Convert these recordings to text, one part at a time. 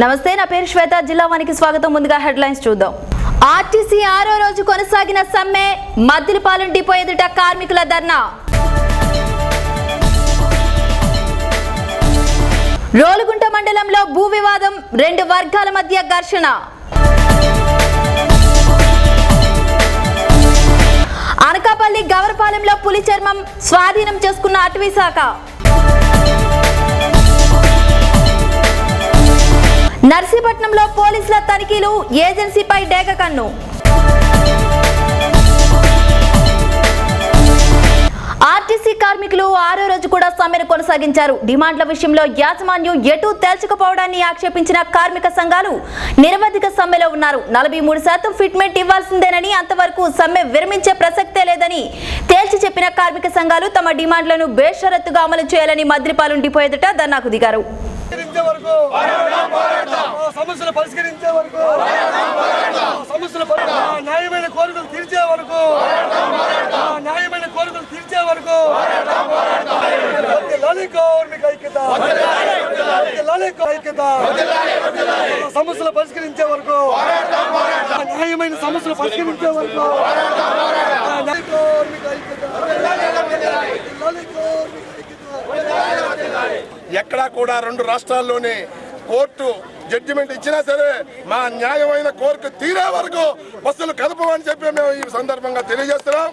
నమస్తే నా పేరు శ్వేత. జిల్లా వానికి స్వాగతం. ముందుగా హెడ్లైన్స్ చూద్దాం. ఆర్టీసీ ఆరో రోజు కొనసాగిన సమ్మె మద్దిలపాలెం డిపో ఎదుట కార్మికుల ధర్నా. రోలుగుంట మండలంలో భూ వివాదం రెండు వర్గాల మధ్య ఘర్షణ. అనకాపల్లి గవరపాలెంలో పులి చర్మం స్వాధీనం చేసుకున్న అటవీ శాఖ. నర్సీపట్నంలో పోలీసుల తనిఖీలు ఏజెన్సీపై డేగ కన్ను. ఆర్టీసీ కార్మికులు ఆరో రోజు కూడా సమ్మెను కొనసాగించారు. డిమాండ్ల విషయంలో యాజమాన్యం ఎటు తేల్చకపోవడాన్ని ఆక్షేపించిన కార్మిక సంఘాలు నిరవధిక సమ్మెలో ఉన్నారు. నలభై మూడు శాతం ఫిట్మెంట్ ఇవ్వాల్సిందేనని అంతవరకు సమ్మె విరమించే ప్రసక్తే లేదని తేల్చి చెప్పిన కార్మిక సంఘాలు తమ డిమాండ్లను బేషరత్తుగా అమలు చేయాలని మద్రిపాలెం డిపో ఎదుట ధర్నాకు దిగారు. పరిష్కరించే వరకు. సమస్యలు పరిష్కరించే వరకు. సమస్యలు న్యాయమైన కోరికలు తీర్చే వరకు. న్యాయమైన కోరికలు తీర్చే వరకు. లాలి కార్మిక ఐక్యత. లాలి ఐక్యత. సమస్యలు పరిష్కరించే వరకు. న్యాయమైన సమస్యలు పరిష్కరించే వరకు. కార్మిక ఐక్యత. లాలి కార్మిక ఐక్యత. ఎక్కడా కూడా రెండు రాష్ట్రాల్లోనే కోర్టు జడ్జిమెంట్ ఇచ్చినా సరే మా న్యాయమైన కోరిక తీరే వరకు బస్సులు కదపమని చెప్పి మేము ఈ సందర్భంగా తెలియజేస్తున్నాం.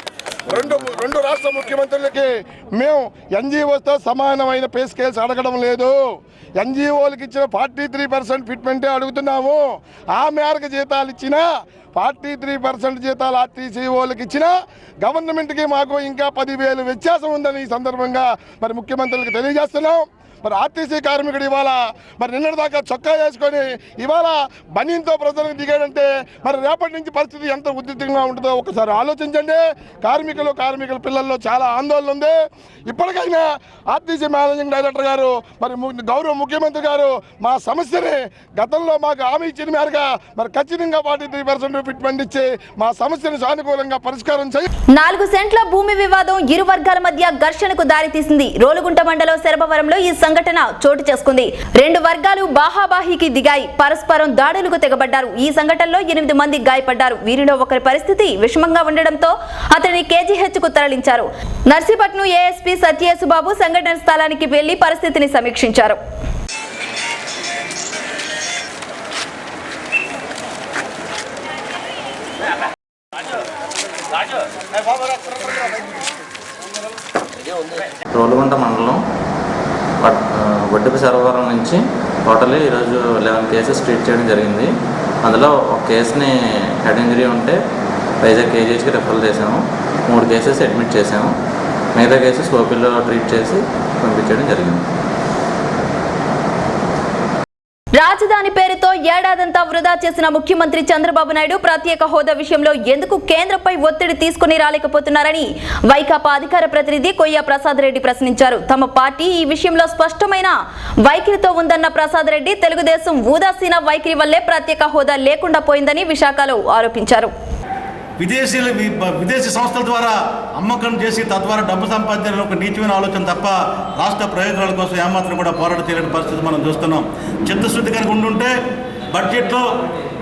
రెండు రెండు రాష్ట్ర ముఖ్యమంత్రులకి మేము ఎన్జిఓతో సమానమైన పే స్కేల్స్ అడగడం లేదు. ఎన్జిఓలకు ఇచ్చిన ఫార్టీ త్రీ పర్సెంట్ ఫిట్మెంటే అడుగుతున్నాము. ఆ మేరకు జీతాలు ఇచ్చినా ఫార్టీ త్రీ పర్సెంట్ జీతాలు ఆర్టీసీ వాళ్ళకి ఇచ్చినా గవర్నమెంట్కి మాకు ఇంకా పదివేలు వ్యత్యాసం ఉందని ఈ సందర్భంగా మరి ముఖ్యమంత్రులకు తెలియజేస్తున్నాం. మరి ఆర్టీసీ కార్మికుడు ఇవాళ మరి నిన్నటిదాకా చొక్కా వేసుకొని ఇవాళ బనీన్తో ప్రజలకు దిగాడంటే మరి రేపటి నుంచి పరిస్థితి ఎంత ఉద్రిక్తంగా ఉంటుందో ఒకసారి ఆలోచించండి. కార్మికులు కార్మికుల పిల్లల్లో చాలా ఆందోళన ఉంది. ఇప్పటికైనా ఆర్టీసీ మేనేజింగ్ డైరెక్టర్ గారు మరి గౌరవ ముఖ్యమంత్రి గారు మా సమస్యని గతంలో మాకు హామీ ఇచ్చిన మేరగా మరి ఖచ్చితంగా ఫార్టీ త్రీ పర్సెంట్ ఫిట్మెంట్ ఇచ్చి మా సమస్యను సానుకూలంగా పరిష్కారం చేయి నాలుగు సెంట్ల భూమి వివాదం ఇరు వర్గాల మధ్య ఘర్షణకు దారితీసింది. రోలుగుంట మండలం శరభవరంలో ఈ సంఘటన చోటు చేసుకుంది. రెండు వర్గాలు బాహాబాహికి దిగాయి. పరస్పరం దాడులకు తెగబడ్డారు. ఈ సంఘటనలో ఎనిమిది మంది గాయపడ్డారు. వీరిలో ఒకరి పరిస్థితి విషమంగా ఉండడంతో అతన్ని కేజీహెచ్కు తరలించారు. నర్సీపట్నం ఏఎస్పీ సత్యేసుబాబు సంఘటన స్థలానికి వెళ్ళి పరిస్థితిని సమీక్షించారు. రోలుగుంట మండలం వడ్డపు సరవరం నుంచి టోటలీ ఈరోజు లెవెన్ కేసెస్ ట్రీట్ చేయడం జరిగింది. అందులో ఒక కేసుని హెడ్ ఇంజరీ ఉంటే వైజాగ్ కేజీహెచ్కి రెఫర్ చేసాము మూడు కేసెస్ అడ్మిట్ చేసాము మిగతా కేసెస్ ఓపీలో ట్రీట్ చేసి పంపించడం జరిగింది. రాజధాని పేరుతో ఏడాదంతా వృధా చేసిన ముఖ్యమంత్రి చంద్రబాబు నాయుడు ప్రత్యేక హోదా విషయంలో ఎందుకు కేంద్రంపై ఒత్తిడి తీసుకుని రాలేకపోతున్నారని వైకాపా అధికార ప్రతినిధి కొయ్య ప్రసాద్ రెడ్డి ప్రశ్నించారు. తమ పార్టీ ఈ విషయంలో స్పష్టమైన వైఖరితో ఉందన్న ప్రసాద్ రెడ్డి తెలుగుదేశం ఉదాసీన వైఖరి వల్లే ప్రత్యేక హోదా లేకుండా పోయిందని విశాఖలో ఆరోపించారు. విదేశీయుల వి- విదేశీ సంస్థల ద్వారా అమ్మకం చేసి తద్వారా డబ్బు సంపాదించాలని ఒక నీచమైన ఆలోచన తప్ప రాష్ట్ర ప్రయోజనాల కోసం ఏమాత్రం కూడా పోరాటం చేయలేని పరిస్థితి మనం చూస్తున్నాం. చిత్తశుద్ధి కనుక ఉండుంటే బడ్జెట్లో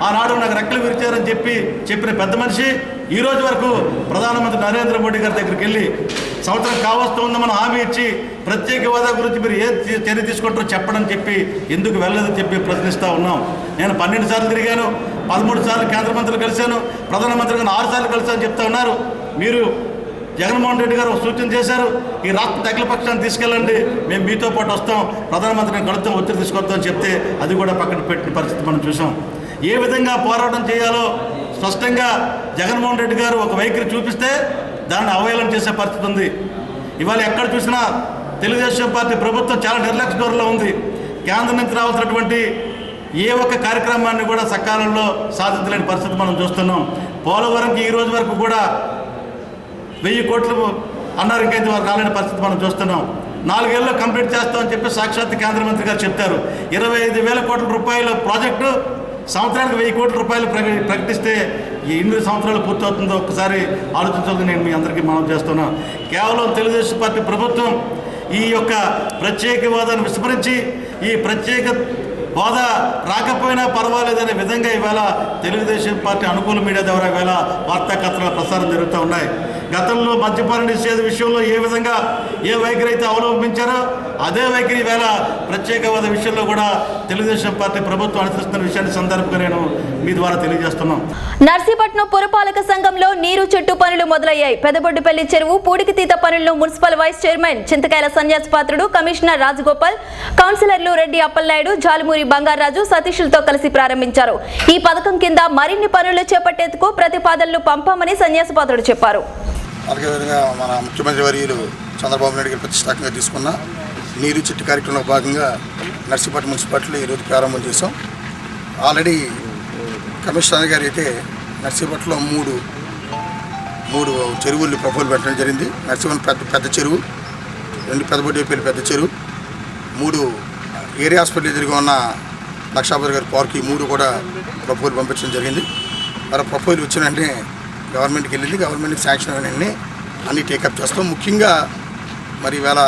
ఆనాడు నాకు రెక్కలు విరిచారని చెప్పి చెప్పిన పెద్ద మనిషి ఈ రోజు వరకు ప్రధానమంత్రి నరేంద్ర మోడీ గారి దగ్గరికి వెళ్ళి సంవత్సరం కావస్తూ ఉందామని హామీ ఇచ్చి ప్రత్యేక హోదా గురించి మీరు ఏ చర్య తీసుకుంటారో చెప్పడం చెప్పి ఎందుకు వెళ్ళదని చెప్పి ప్రశ్నిస్తూ ఉన్నాం. నేను పన్నెండు సార్లు తిరిగాను పదమూడు సార్లు కేంద్ర మంత్రులు కలిశాను ప్రధానమంత్రి గారిని ఆరు సార్లు కలిశాను చెప్తా ఉన్నారు. మీరు జగన్మోహన్ రెడ్డి గారు ఒక సూచన చేశారు ఈ రాష్ట్ర తగిల పక్షాన్ని తీసుకెళ్ళండి మేము మీతో పాటు వస్తాం ప్రధానమంత్రిని కలుద్దాం ఒత్తిడి తీసుకొద్దాం చెప్తే అది కూడా పక్కన పెట్టిన పరిస్థితి మనం చూసాం. ఏ విధంగా పోరాటం చేయాలో స్పష్టంగా జగన్మోహన్ రెడ్డి గారు ఒక వైఖరి చూపిస్తే దాన్ని అవహేళన చేసే పరిస్థితి ఉంది. ఇవాళ ఎక్కడ చూసినా తెలుగుదేశం పార్టీ ప్రభుత్వం చాలా నిర్లక్ష్య ధోరణిలో ఉంది. కేంద్రం నుంచి రావాల్సినటువంటి ఏ ఒక్క కార్యక్రమాన్ని కూడా సకాలంలో సాధించలేని పరిస్థితి మనం చూస్తున్నాం. పోలవరంకి ఈ రోజు వరకు కూడా వెయ్యి కోట్లు అన్నారు. ఇంకైతే వారు రాలేని పరిస్థితి మనం చూస్తున్నాం. నాలుగేళ్ళు కంప్లీట్ చేస్తామని చెప్పి సాక్షాత్ కేంద్ర మంత్రి గారు చెప్తారు ఇరవై ఐదు వేల కోట్ల రూపాయల ప్రాజెక్టు సంవత్సరానికి వెయ్యి కోట్ల రూపాయలు ప్రకటిస్తే ఈ ఎన్ని సంవత్సరాలు పూర్తవుతుందో ఒకసారి ఆలోచించాలని నేను మీ అందరికీ మనం చేస్తున్నాను కేవలం తెలుగుదేశం పార్టీ ప్రభుత్వం ఈ యొక్క ప్రత్యేక వాదాన్ని విస్మరించి ఈ ప్రత్యేక హోదా రాకపోయినా పర్వాలేదనే విధంగా ఇవాళ తెలుగుదేశం పార్టీ అనుకూల మీడియా ద్వారా ఇవాళ వార్తా ప్రసారం జరుగుతూ ఉన్నాయి. గతంలో మద్యపాన నిషేధ విషయంలో ఏ విధంగా ఏ వైఖరి అయితే అవలంబించారో అదే వైఖరి వేళ ప్రత్యేక హోదా విషయంలో కూడా తెలుగుదేశం పార్టీ ప్రభుత్వం అనుసరిస్తున్న విషయాన్ని సందర్భంగా నేను మీ ద్వారా తెలియజేస్తున్నాం. నర్సీపట్నం పురపాలక సంఘంలో నీరు చెట్టు పనులు మొదలయ్యాయి. పెదబొడ్డుపల్లి చెరువు పూడికితీత పనులను municipal vice chairman Chintakayala Sanyas Patrudu commissioner Rajagopal కౌన్సిలర్లు రెడ్డి అప్పలనాయుడు జాలుమూరి బంగారాజు సతీషులతో కలిసి ప్రారంభించారు. ఈ పథకం కింద మరిన్ని పనులు చేపట్టేందుకు ప్రతిపాదనలు పంపామని సన్యాసి పాత్రుడు చెప్పారు. అలాగే విధంగా మన ముఖ్యమంత్రి వర్యులు చంద్రబాబు నాయుడు గారు ప్రతిష్టాకంగా తీసుకున్న నీరు చెట్టు కార్యక్రమంలో భాగంగా నర్సీపట్నం మున్సిపాలిటీలో ఈరోజు ప్రారంభం చేశాం. ఆల్రెడీ కమిషనర్ గారు అయితే నర్సీపట్నంలో మూడు మూడు చెరువులు ప్రపోజల్ పెట్టడం జరిగింది. నర్సీపట్నం పెద్ద పెద్ద చెరువు రెండు పెద్దబొడ్డేపల్లి పెద్ద చెరువు మూడు ఏరియా హాస్పిటల్ ఎదురుగా ఉన్న లక్షాపతి గారి పార్క్ ఈ మూడు కూడా ప్రపోజల్ పంపించడం జరిగింది. మరి ప్రపోజల్ వచ్చిన వెంటనే గవర్నమెంట్కి వెళ్ళింది. గవర్నమెంట్కి శాంక్షన్ అయిన అన్ని టేకప్ చేస్తాం. ముఖ్యంగా మరి ఇవాళ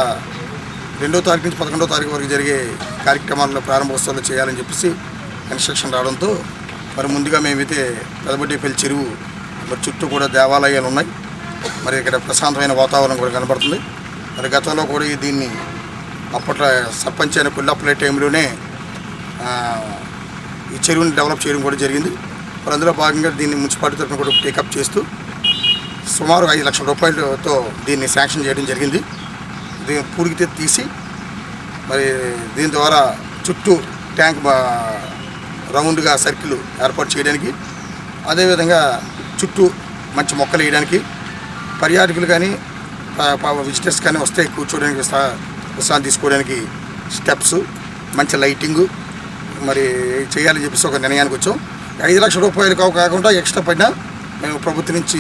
రెండో తారీఖు నుంచి పదకొండో తారీఖు వరకు జరిగే కార్యక్రమాల్లో ప్రారంభోత్సవాలు చేయాలని చెప్పేసి ఇన్స్ట్రక్షన్ రావడంతో మరి ముందుగా మేమైతే పెదబడ్డేపల్లి చెరువు మరి చుట్టూ కూడా దేవాలయాలు ఉన్నాయి. మరి ఇక్కడ ప్రశాంతమైన వాతావరణం కూడా కనబడుతుంది. మరి గతంలో కూడా దీన్ని అప్పట్లో సర్పంచ్ అయిన కుల్లప్పలే టైంలోనే ఈ చెరువుని డెవలప్ చేయడం కూడా జరిగింది. మరి అందులో భాగంగా దీన్ని మున్సిపాలిటీ తరఫున కూడా టేకప్ చేస్తూ సుమారు ఐదు లక్షల రూపాయలతో దీన్ని శాంక్షన్ చేయడం జరిగింది. పూడికితే తీసి మరి దీని ద్వారా చుట్టూ ట్యాంక్ రౌండ్గా సర్కిల్ ఏర్పాటు చేయడానికి అదేవిధంగా చుట్టూ మంచి మొక్కలు వేయడానికి పర్యాటకులు కానీ విజిటర్స్ కానీ వస్తే కూర్చోడానికి విశ్రాంతి తీసుకోవడానికి స్టెప్స్ మంచి లైటింగు మరి చేయాలని చెప్పేసి ఒక నిర్ణయానికి వచ్చాం. ఐదు లక్షల రూపాయలు కాకుండా ఎక్స్ట్రా పడినా మేము ప్రభుత్వం నుంచి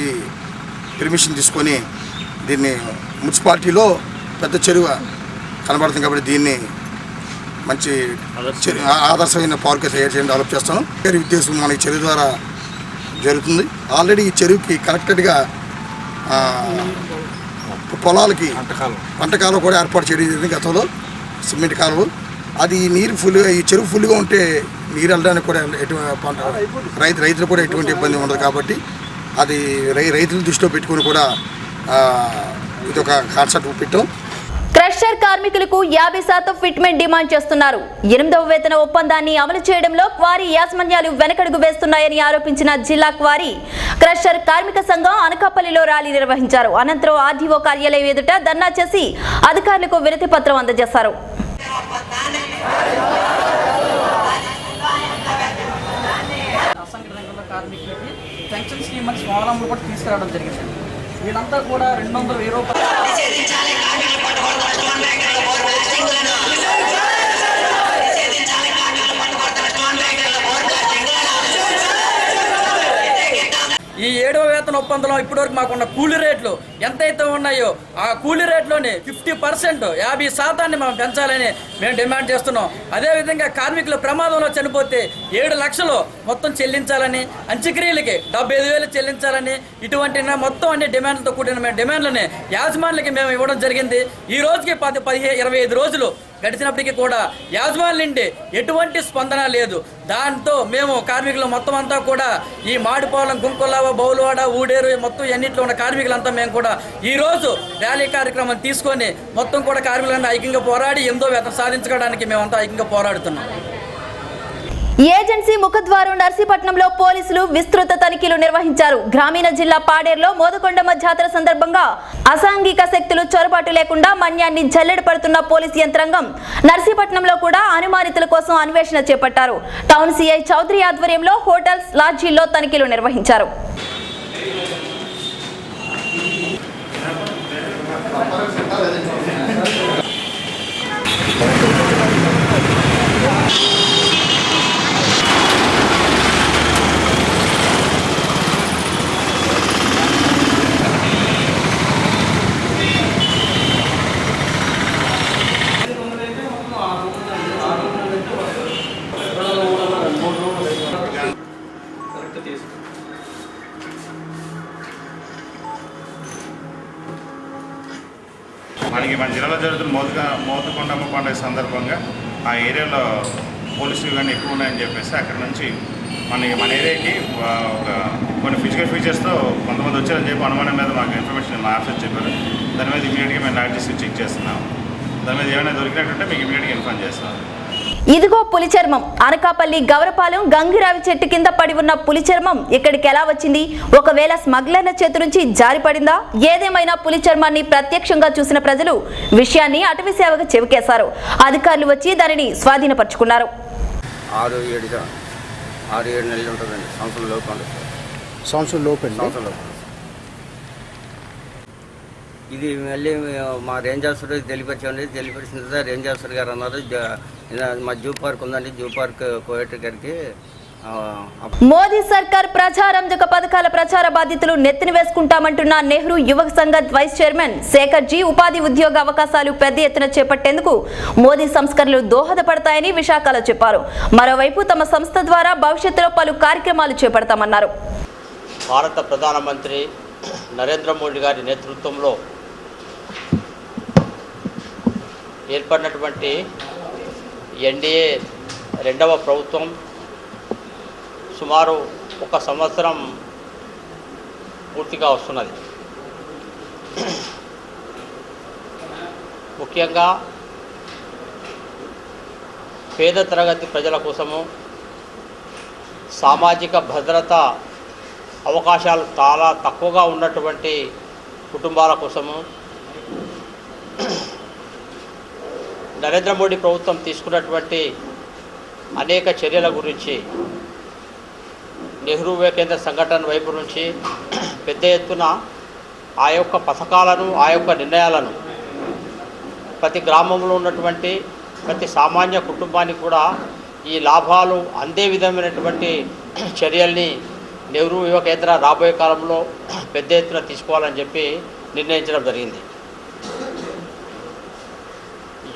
పర్మిషన్ తీసుకొని దీన్ని మున్సిపాలిటీలో పెద్ద చెరువు కనబడుతుంది కాబట్టి దీన్ని మంచి ఆదర్శమైన పార్క్ తయారు చేయడం డెవలప్ చేస్తాను. వేరే ఉద్దేశం మన ఈ చెరువు ద్వారా జరుగుతుంది. ఆల్రెడీ ఈ చెరువుకి కనెక్టెడ్గా పొలాలకి పంట కాలువ కూడా ఏర్పాటు చేయడం జరిగింది గతంలో సిమెంట్ కాలువ అది నీరు ఫుల్గా ఈ చెరువు ఫుల్గా ఉంటే నీరు వెళ్ళడానికి కూడా ఎటువంటి పంట రైతు రైతులు కూడా ఎటువంటి ఇబ్బంది ఉండదు కాబట్టి అది రై రైతుల దృష్టిలో పెట్టుకొని కూడా ఇది ఒక కాన్సెప్ట్ పెట్టాం. క్రషర్ కార్మికులకు యాభై శాతం ఫిట్మెంట్ డిమాండ్ చేస్తున్నారు. ఎనిమిదవ వేతన ఒప్పందాన్ని అమలు చేయడంలో క్వారీ యాజమాన్యాలు వెనకడుగు వేస్తున్నాయని ఆరోపించిన జిల్లా క్వారీ క్రషర్ కార్మిక సంఘం అనకాపల్లిలో ర్యాలీ నిర్వహించారు. అనంతరం ఆర్డీఓ కార్యాలయం ఎదుట ధర్నా చేసి అధికారులకు వినతి పత్రం అందజేశారు. అసంఘటిత రంగంలో కార్మికులకి పెన్షన్ స్కీమ్ అని స్వావలంబన కూడా తీసుకురావడం జరిగింది. వీళ్ళంతా కూడా రెండు వందల వెయ్యి రూపాయలు ఏడవ ఒప్పందంలో ఇప్పటివరకు మాకున్న కూలీ రేట్లు ఎంతైతే ఉన్నాయో ఆ కూలీ రేట్లోని ఫిఫ్టీ పర్సెంట్ యాభై శాతాన్ని మనం పెంచాలని మేము డిమాండ్ చేస్తున్నాం. అదేవిధంగా కార్మికులు ప్రమాదంలో చనిపోతే ఏడు లక్షలు మొత్తం చెల్లించాలని అంత్యక్రియలకి డెబ్బై ఐదు వేలు చెల్లించాలని ఇటువంటి మొత్తం అన్ని డిమాండ్లతో కూడిన మేము డిమాండ్లని యాజమాన్లకి మేము ఇవ్వడం జరిగింది. ఈ రోజుకి పది పదిహేను ఇరవై ఐదు రోజులు గడిచినప్పటికీ కూడా యాజమాన్య నుండి ఎటువంటి స్పందన లేదు. దాంతో మేము కార్మికులు మొత్తం అంతా కూడా ఈ మాడిపాలెం గుంకొల్లావ బౌలవాడ ఊడేరు మొత్తం అన్నింటిలో ఉన్న కార్మికులంతా మేము కూడా ఈరోజు ర్యాలీ కార్యక్రమం తీసుకొని మొత్తం కూడా కార్మికులంతా ఐక్యంగా పోరాడి ఎంతో వ్యతం సాధించుకోవడానికి మేమంతా ఐక్యంగా పోరాడుతున్నాం. ఏజెన్సీ ముఖద్వారం నర్సీపట్నంలో పోలీసులు విస్తృత తనిఖీలు నిర్వహించారు. గ్రామీణ జిల్లా పాడేరులో మోదకొండమ్మ జాతర సందర్భంగా అసాంఘిక శక్తులు చొరబాటు లేకుండా మన్యాన్ని జల్లెడ పడుతున్న పోలీస్ యంత్రాంగం నర్సీపట్నంలో కూడా అనుమానితుల కోసం అన్వేషణ చేపట్టారు. టౌన్ సిఐ చౌదరి ఆధ్వర్యంలో హోటల్స్ లాడ్జీల్లో తనిఖీలు నిర్వహించారు. మనకి మన జిల్లాలో జరుగుతున్న మోతుగా మోతుకొండమ్మ పండుగ సందర్భంగా ఆ ఏరియాలో పోలీసులు కానీ ఎక్కువ ఉన్నాయని చెప్పేసి అక్కడ నుంచి మన మన ఏరియాకి ఒక కొన్ని ఫిజికల్ ఫీచర్స్తో కొంతమంది వచ్చారని చెప్పి అనుమానం మీద మాకు ఇన్ఫర్మేషన్ మా ఆఫీసర్ చెప్పారు. దాని మీద ఇమీడియట్గా మేము లాక్ చేసి చెక్ చేస్తున్నాం దాని మీద ఏమైనా దొరికినట్టుంటే మీకు ఇమీడియట్గా ఇన్ఫార్మ్ చేస్తాం ఇదిగో పులి చర్మం. అనకాపల్లి గౌరపాలెం గంగిరావి చెట్టు కింద పడి ఉన్న పులి చర్మం ఇక్కడికి ఎలా వచ్చింది? ఒకవేళ స్మగ్లర్ల చేతి నుంచి జారిపడిందా ఏదేమైనా పులి చర్మాన్ని ప్రత్యక్షంగా చూసిన ప్రజలు విషయాన్ని అటవీ సేవకు చెవికేశారు. అధికారులు వచ్చి దానిని స్వాధీనపరుచుకున్నారు. ఆరు ఏడు దా- ఆరు ఏడు నెలలు ఉంటుందండి. సంవత్సరం లోపు ఉంటుంది సార్. సంవత్సరం లోపు అండి? సంవత్సరం లోపు ఇది మళ్ళీ మా రేంజ్ ఆఫీసర్ తెలియపరిచామండి. తెలియపరిచిన తర్వాత రేంజ్ ఆఫీసర్ గారు అన్నారు మా జూ పార్క్ ఉందండి జూ పార్క్ కోయటర్ గారికి మోదీ సర్కార్ ప్రజారంజక పథకాల ప్రచార బాధ్యతలు నెత్తిన వేసుకుంటామంటున్న నెహ్రూ యువక సంఘ వైస్ చైర్మన్ శేఖర్ జీ ఉపాధి ఉద్యోగ అవకాశాలు పెద్ద ఎత్తున చేపట్టేందుకు మోదీ సంస్కరణలు దోహదపడతాయని విశాఖలో చెప్పారు. మరోవైపు తమ సంస్థ ద్వారా భవిష్యత్తులో పలు కార్యక్రమాలు చేపడతామన్నారు. భారత ప్రధానమంత్రి నరేంద్ర మోడీ గారి నేతృత్వంలో ఏర్పడినటువంటి ఎన్డీఏ రెండవ ప్రభుత్వం సుమారు ఒక సంవత్సరం పూర్తిగా వస్తున్నది. ముఖ్యంగా పేద తరగతి ప్రజల కోసము సామాజిక భద్రత అవకాశాలు చాలా తక్కువగా ఉన్నటువంటి కుటుంబాల కోసము నరేంద్ర మోడీ ప్రభుత్వం తీసుకున్నటువంటి అనేక చర్యల గురించి నెహ్రూ కేంద్ర సంఘటన వైపు నుంచి పెద్ద ఎత్తున ఆ యొక్క పథకాలను ఆ యొక్క నిర్ణయాలను ప్రతి గ్రామంలో ఉన్నటువంటి ప్రతి సామాన్య కుటుంబానికి కూడా ఈ లాభాలు అందే విధమైనటువంటి చర్యల్ని నెహ్రూ యువ కేంద్ర రాబోయే కాలంలో పెద్ద ఎత్తున తీసుకోవాలని చెప్పి నిర్ణయించడం జరిగింది.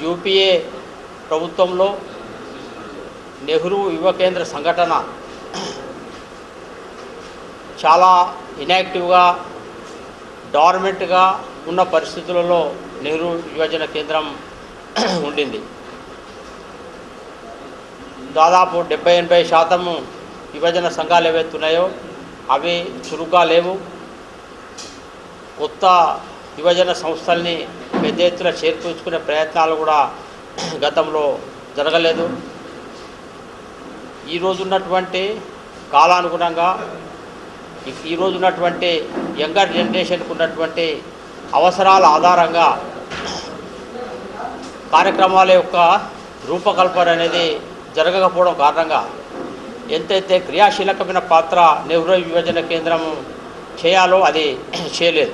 యూపీఏ ప్రభుత్వంలో నెహ్రూ యువ కేంద్ర సంఘటన చాలా ఇనాక్టివ్గా డార్మెంట్గా ఉన్న పరిస్థితులలో నెహ్రూ యువజన కేంద్రం ఉండింది. దాదాపు డెబ్బై ఎనభై శాతము యువజన సంఘాలు ఏవైతే ఉన్నాయో అవి చురుగ్గా లేవు. కొత్త యువజన సంస్థల్ని పెద్ద ఎత్తున చేర్పించుకునే ప్రయత్నాలు కూడా గతంలో జరగలేదు. ఈరోజు ఉన్నటువంటి కాలానుగుణంగా ఈ- ఈరోజు ఉన్నటువంటి యంగర్ జనరేషన్కు ఉన్నటువంటి అవసరాల ఆధారంగా కార్యక్రమాల యొక్క రూపకల్పన అనేది జరగకపోవడం కారణంగా ఎంతైతే క్రియాశీలకమైన పాత్ర నెహ్రూ యువజన కేంద్రం చేయాలో అది చేయలేదు.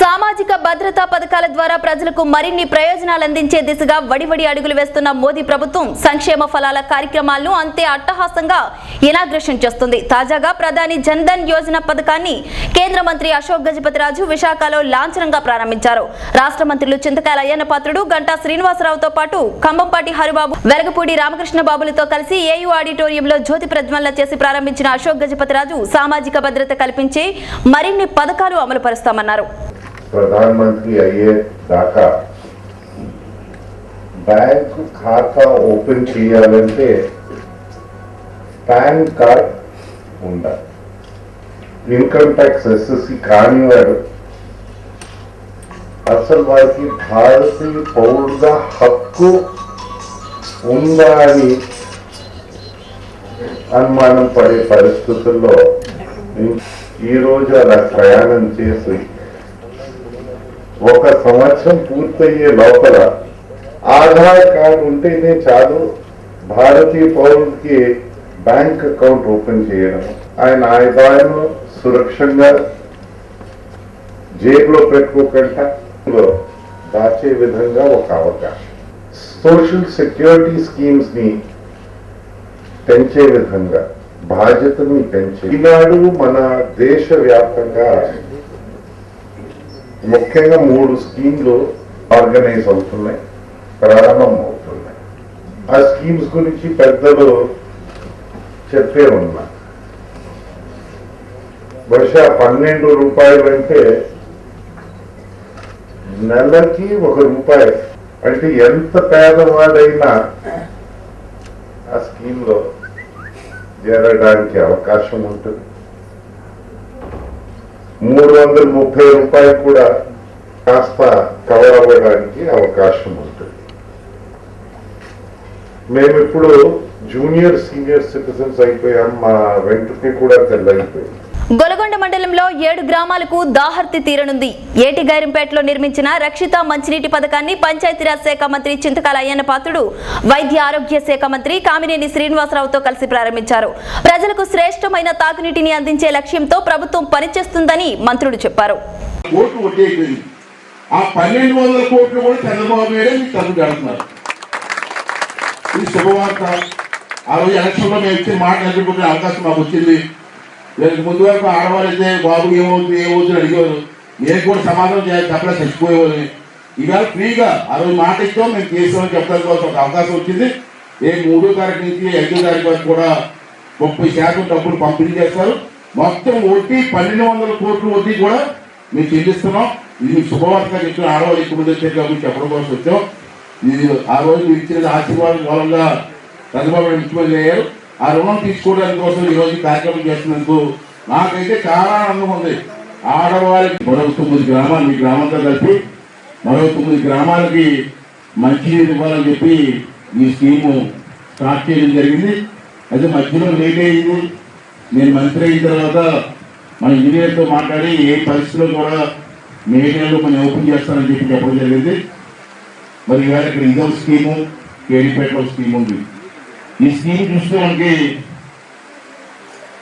సామాజిక భద్రతా పథకాల ద్వారా ప్రజలకు మరిన్ని ప్రయోజనాలు అందించే దిశగా వడివడి అడుగులు వేస్తున్న మోదీ ప్రభుత్వం సంక్షేమ ఫలాల కార్యక్రమాలను అంతే అట్టహాసంగా ఇనాగ్రేషన్ చేస్తుంది. తాజాగా ప్రధాని జన్ధన్ యోజన పథకాన్ని కేంద్ర మంత్రి అశోక్ గజపతిరాజు విశాఖలో లాంఛనంగా ప్రారంభించారు. రాష్ట్ర మంత్రులు చింతకాయల అయ్యన్నపాత్రుడు గంటా శ్రీనివాసరావుతో పాటు కంబంపాటి హరిబాబు వెలగపూడి రామకృష్ణ బాబులతో కలిసి ఏయూ ఆడిటోరియంలో జ్యోతి ప్రజ్వలన చేసి ప్రారంభించిన అశోక్ గజపతిరాజు సామాజిక భద్రత కల్పించే మరిన్ని పథకాలు అమలు పరుస్తామన్నారు ప్రధానమంత్రి అయ్యే దాకా బ్యాంక్ ఖాతా ఓపెన్ చేయాలంటే పాన్ కార్డ్ ఉండాలి. ఇన్కమ్ ట్యాక్స్ ఎస్ఎస్సి కానివాడు అసలు వారికి భారతీయ పౌరుగా హక్కు ఉందా అని అనుమానం పడే పరిస్థితుల్లో ఈ అలా ప్రయాణం చేసి ఒక సంవత్సరం పూర్తయ్యే లోపల ఆధార్ కార్డు ఉంటేనే చాలు భారతీయ పౌరుడికి బ్యాంక్ అకౌంట్ ఓపెన్ చేయడం. ఆయన ఆదాయం సురక్షంగా జేబులో పెట్టుకోకుండా దాచే విధంగా ఒక అవకాశం. సోషల్ సెక్యూరిటీ స్కీమ్స్ని పెంచే విధంగా బాధ్యతని పెంచే ఈనాడు మన దేశ వ్యాప్తంగా ముఖ్యంగా మూడు స్కీమ్లు ఆర్గనైజ్ అవుతున్నాయి ప్రారంభం అవుతున్నాయి. ఆ స్కీమ్స్ గురించి పెద్దలు చెప్పే ఉన్నా. బహుశా పన్నెండు రూపాయలు అంటే నెలకి ఒక రూపాయి. అంటే ఎంత పేదవాడైనా ఆ స్కీమ్లో చేరడానికి అవకాశం ఉంటుంది. మూడు వందల ముప్పై రూపాయలు కూడా కాస్త కవర్ అవ్వడానికి అవకాశం ఉంటుంది మేము ఇప్పుడు జూనియర్ సీనియర్ సిటిజన్స్ అయిపోయాం మా వెంట్రుకి కూడా తెల్లైపోయింది. గొలగొండ మండలంలో ఏడు గ్రామాలకు దాహర్తి తీరనుంది. ఏటి గైరంపేటలో నిర్మించిన రక్షిత మంచినీటి పథకాన్ని పంచాయతీరాజ్ శాఖ మంత్రి చింతకాల అయ్యన్న పాత్రుడు వైద్య ఆరోగ్య శాఖ మంత్రి కామినేని శ్రీనివాసరావుతో కలిసి ప్రారంభించారు. ప్రజలకు శ్రేష్టమైన తాగునీటిని అందించే లక్ష్యంతో ప్రభుత్వం పనిచేస్తుందని మంత్రుడు చెప్పారు. కోట్లు శుభవార్త ఆ రోజు ఎలక్షన్లో మేము ఇచ్చిన మాట అవకాశం మాకు వచ్చింది. వీళ్ళకి ముందు వరకు అయితే బాబుకి ఏమవుతుంది ఏమవుతుంది అడిగేవారు. నేను కూడా సమాధానం చేయాలి తప్పలే చచ్చిపోయేవాళ్ళని ఇవాళ ఫ్రీగా ఆ రోజు మాట ఇచ్చాం మేము చేసామని చెప్పడానికి కోసం ఒక అవకాశం వచ్చింది. ఏ మూడో తారీఖు నుంచి ఐదో తారీఖు వరకు కూడా ముప్పై శాతం డబ్బులు పంపిణీ చేస్తారు. మొత్తం వడ్డీ పన్నెండు వందల కోట్లు వడ్డీ కూడా మేము చెల్లిస్తున్నాం. ఇది మీకు శుభవార్తగా చెప్పిన ఆడవాళ్ళు ఎక్కువ మంది వచ్చే కాబట్టి చెప్పడం కోసం వచ్చాం. ఇది ఆ రోజు మీరు ఇచ్చిన ఆశీర్వాదం మూలంగా చంద్రబాబు నాయుడు ముఖ్యమంత్రి అయ్యారు. ఆ రుణం తీసుకోవడానికి కోసం ఈ రోజు కార్యక్రమం చేస్తున్నందుకు నాకైతే చాలా ఆనందం ఉంది. ఆడవారికి మరో తొమ్మిది గ్రామాలు మీ గ్రామంతో కలిపి మరో తొమ్మిది గ్రామాలకి మంచినీరు ఇవ్వాలని చెప్పి ఈ స్కీము స్టార్ట్ చేయడం జరిగింది. అయితే మధ్యలో లేట్ అయింది. నేను మంత్రి అయిన తర్వాత మన ఇంజనీర్తో మాట్లాడి ఏ పరిస్థితిలో కూడా మే నెలలో మనం ఓపెన్ చేస్తానని చెప్పి చెప్పడం జరిగింది. మరి ఇవాళ ఇక్కడ ఇదో స్కీము కేడిపేటలో స్కీమ్ ఉంది. ఈ స్కీమ్ చూస్తే మనకి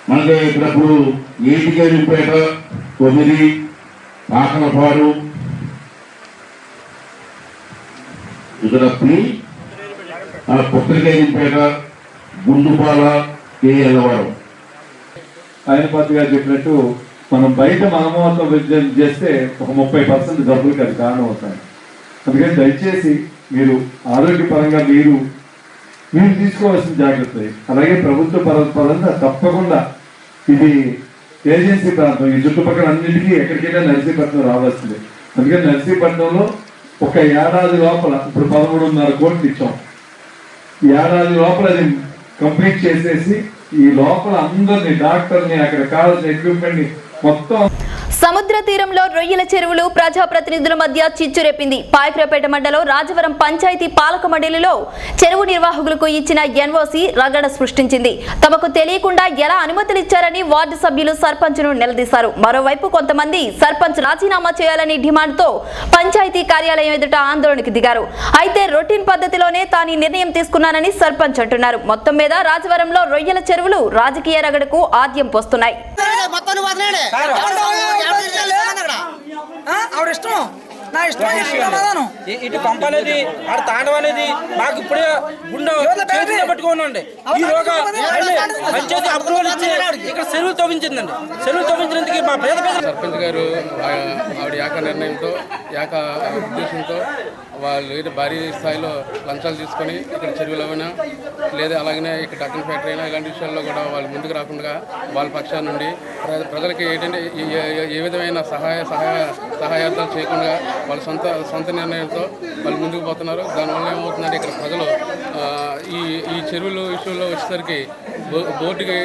మనకి ఇక్కడ ఇప్పుడు ఏటికేరిపేట తొమ్మిది ఆకలపాడు ఇక్కడ పి పుత్రికేరిపేట గుండుపాల కే. ఆయన పాత్ర గారు చెప్పినట్టు మనం బయట మానవత్వ విద్యం చేస్తే ఒక ముప్పై పర్సెంట్ డబ్బులకి అది కారణం అవుతాయి అందుకని దయచేసి మీరు ఆరోగ్యపరంగా మీరు మీరు తీసుకోవాల్సిన జాగ్రత్తలు. అలాగే ప్రభుత్వ పర తప్పకుండా ఇది ఏజెన్సీ ప్రాంతం ఈ చుట్టుపక్కల అన్నింటికీ ఎక్కడికైనా నర్సీపట్నం రావాల్సిందే. అందుకని నర్సీపట్నంలో ఒక ఏడాది లోపల ఇప్పుడు పదమూడున్నర కోట్లు ఇచ్చాం. ఈ ఏడాది లోపల అది కంప్లీట్ చేసేసి ఈ లోపల అందరిని డాక్టర్ని అక్కడ కావాల్సిన ఎక్విప్మెంట్ని మొత్తం సముద్ర తీరంలో రొయ్యల చెరువులు ప్రజాప్రతినిధుల మధ్య చిచ్చు రేపింది. పాయకురపేట మండలం రాజవరం పంచాయతీ పాలక మండలిలో చెరువు నిర్వాహకులకు ఇచ్చిన ఎన్ఓసి రగడ సృష్టించింది. తమకు తెలియకుండా ఎలా అనుమతులు ఇచ్చారని వార్డు సభ్యులు సర్పంచ్ను నిలదీశారు. మరోవైపు కొంతమంది సర్పంచ్ రాజీనామా చేయాలని డిమాండ్తో పంచాయతీ కార్యాలయం ఎదుట ఆందోళనకు దిగారు. అయితే రొటీన్ పద్ధతిలోనే తాను నిర్ణయం తీసుకున్నానని సర్పంచ్ అంటున్నారు. మొత్తం మీద రాజవరంలో రొయ్యల చెరువులు రాజకీయ రగడకు ఆద్యం పోస్తున్నాయి. ఆవిడ ఇష్టం నా ఇష్టం ఇటు పంపనేది ఆడ తాండవం అనేది మాకు ఇప్పుడే గుండె చేతిలో పట్టుకోనండి ఈ రోజు పంచాయతీ అప్రూవల్ ఇచ్చి ఇక్కడ చెరువులు తవ్వించిందండి. చెరువులు తవ్వించినందుకు మా పేద పేద సర్పంచ్ గారు ఆ, ఆవిడ ఏక నిర్ణయంతో ఏక ఉద్దేశంతో వాళ్ళు ఏదో భారీ స్థాయిలో లంచాలు తీసుకొని ఇక్కడ చెరువులు అయినా లేదా అలాగనే ఇక్కడ టక్కన్ ఫ్యాక్టరీ అయినా ఇలాంటి విషయాల్లో కూడా వాళ్ళు ముందుకు రాకుండా వాళ్ళ పక్షాన నుండి ప్ర- ప్రజలకి ఏంటంటే ఏ విధమైన సహాయ సహాయ సహాయార్థాలు చేయకుండా వాళ్ళ సొంత సొంత నిర్ణయంతో వాళ్ళు ముందుకు పోతున్నారు. దానివల్ల ఏమవుతుందంటే ఇక్కడ ప్రజలు ఈ ఈ చెరువులు విషయంలో వచ్చేసరికి బోర్డుకి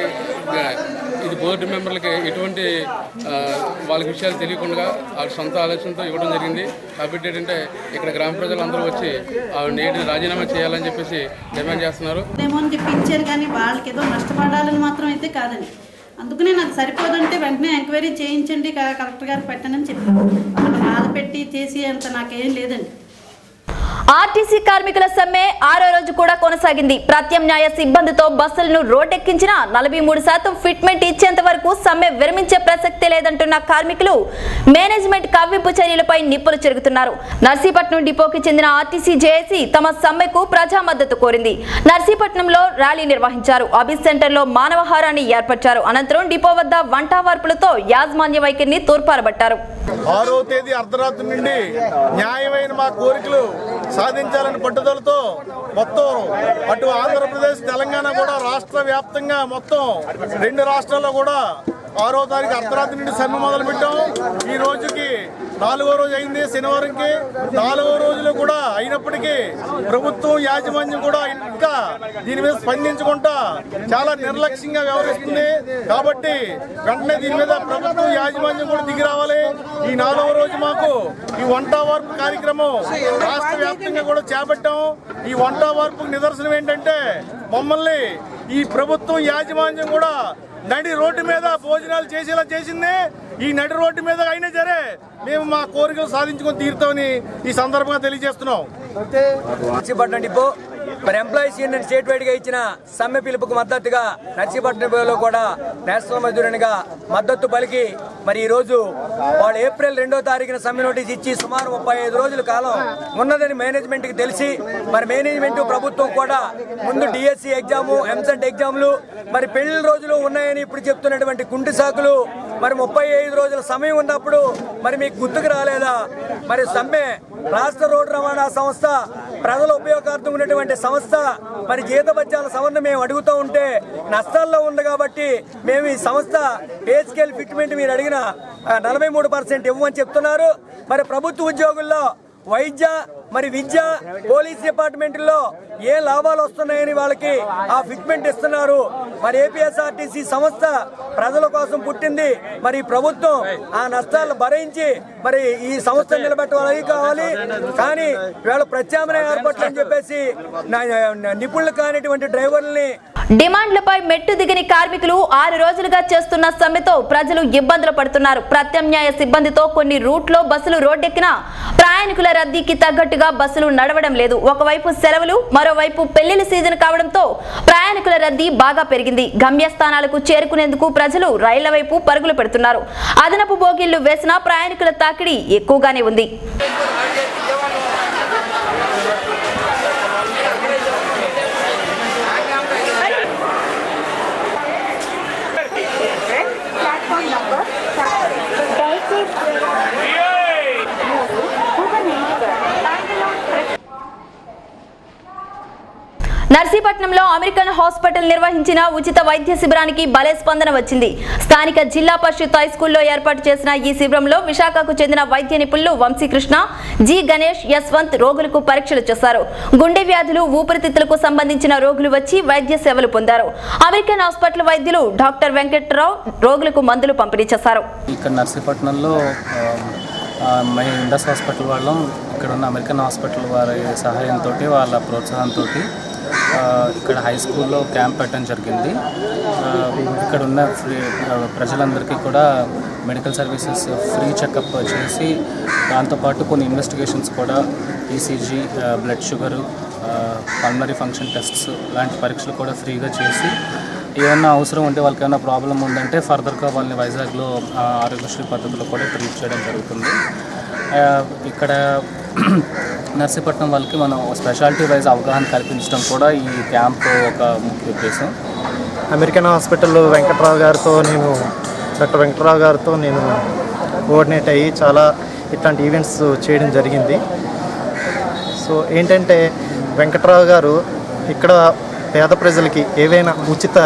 ఇది బోర్డు మెంబర్లకి ఎటువంటి వాళ్ళకి విషయాలు తెలియకుండా వాళ్ళ సొంత ఆలోచనతో ఇవ్వడం జరిగింది. కాబట్టి ఏంటంటే ఇక్కడ గ్రామ ప్రజలు అందరూ వచ్చి నేటి రాజీనామా చేయాలని చెప్పేసి డిమాండ్ చేస్తున్నారు. ఏమో అని చెప్పి ఇచ్చారు కానీ వాళ్ళకి ఏదో నష్టపడాలని మాత్రం అయితే కాదండి. అందుకనే నాకు సరిపోదంటే వెంటనే ఎంక్వైరీ చేయించండి కలెక్టర్ గారు పెట్టనని చెప్పాను వాళ్ళకి బాధ పెట్టి చేసి అంత నాకేం లేదండి. ఆర్టీసీ కార్మికుల సమ్మె ఆరో రోజు కూడా కొనసాగింది. ప్రత్యామ్నాయ సిబ్బందితో బస్సులను రోడ్డెక్కించిన నలభై మూడు శాతం ఫిట్మెంట్ ఇచ్చేంత వరకు సమ్మె విరమించే ప్రసక్తే లేదంటున్న కార్మికులు మేనేజ్మెంట్ కవ్వింపు చర్యలపై నిప్పులు చెరుగుతున్నారు. నర్సీపట్నం డిపోకి చెందిన ఆర్టీసీ జేఏసీ తమ సమ్మెకు ప్రజా మద్దతు కోరింది. నర్సీపట్నంలో ర్యాలీ నిర్వహించారు. అబిస్ సెంటర్లో మానవహారాన్ని ఏర్పరిచారు. అనంతరం డిపో వద్ద వంట వార్పులతో యాజమాన్య వైఖరిని తూర్పారబట్టారు. ఆరో తేదీ అర్ధరాత్రి నుండి న్యాయమైన మా కోరికలు సాధించాలని పట్టుదలతో మొత్తం అటు ఆంధ్రప్రదేశ్ తెలంగాణ కూడా రాష్ట్ర వ్యాప్తంగా మొత్తం రెండు రాష్ట్రాల్లో కూడా ఆరో తారీఖు అర్ధరాత్రి నుండి సమ్మె మొదలుపెట్టాం. ఈ రోజుకి నాలుగో రోజు అయింది శనివారంకి. నాలుగో రోజులు కూడా అయినప్పటికీ ప్రభుత్వం యాజమాన్యం కూడా ఇంకా దీని మీద స్పందించకుండా చాలా నిర్లక్ష్యంగా వ్యవహరిస్తుంది. కాబట్టి వెంటనే దీని మీద ప్రభుత్వం యాజమాన్యం కూడా దిగి రావాలి. ఈ నాలుగో రోజు మాకు ఈ వంట వార్పు కార్యక్రమం రాష్ట్ర వ్యాప్తంగా కూడా చేపట్టాం. ఈ వంట వార్పు నిదర్శనం ఏంటంటే మమ్మల్ని ఈ ప్రభుత్వం యాజమాన్యం కూడా నడి రోడ్డు మీద భోజనాలు చేసేలా చేసింది. ఈ నడి రోడ్డు మీద అయినా సరే మేము మా కోరికలు సాధించుకొని తీరుతామని ఈ సందర్భంగా తెలియజేస్తున్నాం. డిపో మరి ఎంప్లాయీస్ యూనియన్ స్టేట్ వైడ్గా ఇచ్చిన సమ్మె పిలుపుకు మద్దతుగా నర్సీపట్నం కూడా నేషనల్ మజ్దూరునిగా మద్దతు పలికి మరి ఈ రోజు వాళ్ళు ఏప్రిల్ రెండో తారీఖున సమ్మె నోటీస్ ఇచ్చి సుమారు ముప్పై ఐదు రోజుల కాలం ఉన్నదని మేనేజ్మెంట్కి తెలిసి మరి మేనేజ్మెంట్ ప్రభుత్వం కూడా ముందు డిఎస్సి ఎగ్జాము ఎంసెట్ ఎగ్జామ్లు మరి పెళ్ళి రోజులు ఉన్నాయని ఇప్పుడు చెప్తున్నటువంటి కుంటి సాకులు మరి ముప్పై ఐదు రోజుల సమయం ఉన్నప్పుడు మరి మీకు గుర్తుకు రాలేదా? మరి సమ్మె రాష్ట్ర రోడ్డు రవాణా సంస్థ ప్రజల ఉపయోగార్థం ఉన్నటువంటి సంస్థ మరి జీతభత్యాల సవరణ మేము అడుగుతూ ఉంటే నష్టాల్లో ఉంది కాబట్టి మేము ఈ సంస్థ పే స్కేల్ ఫిట్మెంట్ మీరు అడిగిన నలభై మూడు పర్సెంట్ ఇవ్వమని చెప్తున్నారు. మరి ప్రభుత్వ ఉద్యోగుల్లో వైద్య మరి విద్య పోలీస్ డిపార్ట్మెంట్లో ఏ లాభాలు వస్తున్నాయని వాళ్ళకి ఆ ఫిట్మెంట్ ఇస్తున్నారు. మరి ఏపీఎస్ఆర్టీసీ సంస్థ ప్రజల కోసం పుట్టింది. మరి ప్రభుత్వం ఆ నష్టాలను భరించి మరి ఈ సంస్థ నిలబెట్టాలి కావాలి. కానీ వీళ్ళు ప్రత్యామ్నాయ ఏర్పాట్లు అని చెప్పేసి నా- నిపుణులు కానిటువంటి డ్రైవర్లని డిమాండ్లపై మెట్టు దిగని కార్మికులు ఆరు రోజులుగా చేస్తున్న సమ్మెతో ప్రజలు ఇబ్బందులు పడుతున్నారు. ప్రత్యామ్నాయ సిబ్బందితో కొన్ని రూట్లో బస్సులు రోడ్డెక్కినా ప్రయాణికుల రద్దీకి తగ్గట్టుగా బస్సులు నడవడం లేదు. ఒకవైపు సెలవులు మరోవైపు పెళ్ళిళ్ళ సీజన్ కావడంతో ప్రయాణికుల రద్దీ బాగా పెరిగింది. గమ్యస్థానాలకు చేరుకునేందుకు ప్రజలు రైళ్ళ వైపు పరుగులు పెడుతున్నారు. అదనపు బోగిళ్ళు వేసినా ప్రయాణికుల తాకిడి ఎక్కువగానే ఉంది. నర్సీపట్నంలో అమెరికన్ హాస్పిటల్ నిర్వహించిన ఉచిత వైద్య శిబిరానికి భలే స్పందన వచ్చింది. స్థానిక జిల్లా పరిషత్ హై స్కూల్లో ఏర్పాటు చేసిన ఈ శిబిరంలో విశాఖకు చెందిన వైద్య నిపుణులు వంశీకృష్ణ జి గణేష్ యశ్వంత్ రోగులకు పరీక్షలు చేశారు. గుండె వ్యాధులు ఊపిరితిత్తులకు సంబంధించిన రోగులు వచ్చి వైద్య సేవలు పొందారు. అమెరికన్ హాస్పిటల్ వైద్యులు డాక్టర్ వెంకట్రావు రోగులకు మందులు పంపిణీ చేశారు. ఇక్కడ నర్సీపట్నంలో మై ఇండస్ హాస్పిటల్ వాళ్ళం ఇక్కడ ఉన్న అమెరికన్ హాస్పిటల్ వారి సహాయంతో వాళ్ళ ప్రోత్సాహంతో ఇక్కడ హై స్కూల్లో క్యాంప్ పెట్టడం జరిగింది. ఇక్కడ ఉన్న ఫ్రీ ప్రజలందరికీ కూడా మెడికల్ సర్వీసెస్ ఫ్రీ చెకప్ చేసి దాంతోపాటు కొన్ని ఇన్వెస్టిగేషన్స్ కూడా ECG blood sugar pulmonary function tests లాంటి పరీక్షలు కూడా ఫ్రీగా చేసి ఏమన్నా అవసరం ఉంటే వాళ్ళకి ఏమైనా ప్రాబ్లం ఉందంటే ఫర్దర్గా వాళ్ళని వైజాగ్లో ఆరోగ్యశ్రీ పద్ధతిలో కూడా ట్రీట్ చేయడం జరుగుతుంది. ఇక్కడ నర్సీపట్నం వాళ్ళకి మనం స్పెషాలిటీ వైజ్ అవగాహన కల్పించడం కూడా ఈ క్యాంప్ ఒక ముఖ్య ఉద్దేశం. అమెరికన్ హాస్పిటల్ వెంకట్రావు గారితో నేను డాక్టర్ వెంకట్రావు గారితో నేను కోఆర్డినేట్ అయ్యి చాలా ఇట్లాంటి ఈవెంట్స్ చేయడం జరిగింది. సో ఏంటంటే వెంకట్రావు గారు ఇక్కడ పేద ప్రజలకి ఏవైనా ఉచిత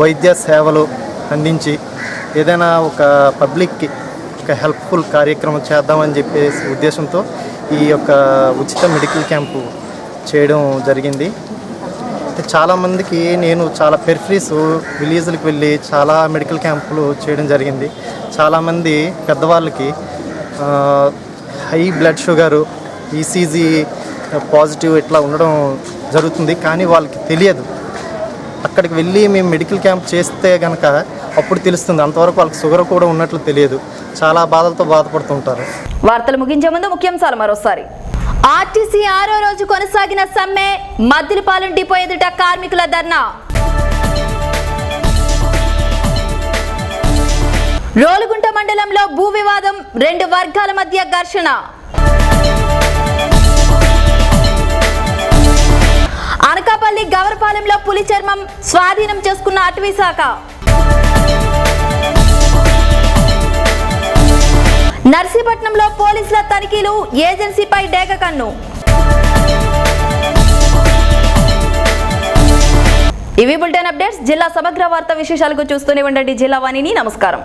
వైద్య సేవలు అందించి ఏదైనా ఒక పబ్లిక్కి ఒక హెల్ప్ఫుల్ కార్యక్రమం చేద్దామని చెప్పేసి ఉద్దేశంతో ఈ యొక్క ఉచిత మెడికల్ క్యాంపు చేయడం జరిగింది. అయితే చాలామందికి నేను చాలా పెర్ఫ్రీస్ విలేజ్లకు వెళ్ళి చాలా మెడికల్ క్యాంపులు చేయడం జరిగింది. చాలామంది పెద్దవాళ్ళకి high blood sugar ECG positive ఇట్లా ఉండడం జరుగుతుంది. కానీ వాళ్ళకి తెలియదు. అక్కడికి వెళ్ళి మేము మెడికల్ క్యాంప్ చేస్తే కనుక అప్పుడు తెలుస్తుంది. అంతవరకు వాళ్ళకి షుగర్ కూడా ఉన్నట్లు తెలియదు. చాలా బాధలతో బాధపడుతుంటారు. వార్తలు ముగించే ముందు ముఖ్యాంశాలు మరోసారి. ఆర్టీసీ ఆరో రోజు కొనసాగిన సమ్మె మద్దిలపాలెం డిపో ఎదుట కార్మికుల ధర్నా. రోలుగుంట మండలంలో భూ వివాదం రెండు వర్గాల మధ్య ఘర్షణ. అనకాపల్లి గవరపాలెంలో పులి చర్మం స్వాధీనం చేసుకున్న అటవీ శాఖ. నర్సీపట్నంలో పోలీసుల తనిఖీలు ఏజెన్సీపై డేగ కన్ను. ఇవి బులెటిన్ అప్డేట్స్. జిల్లా సమగ్ర వార్త విశేషాలకు చూస్తూనే ఉండండి. జిల్లా వాణిని నమస్కారం.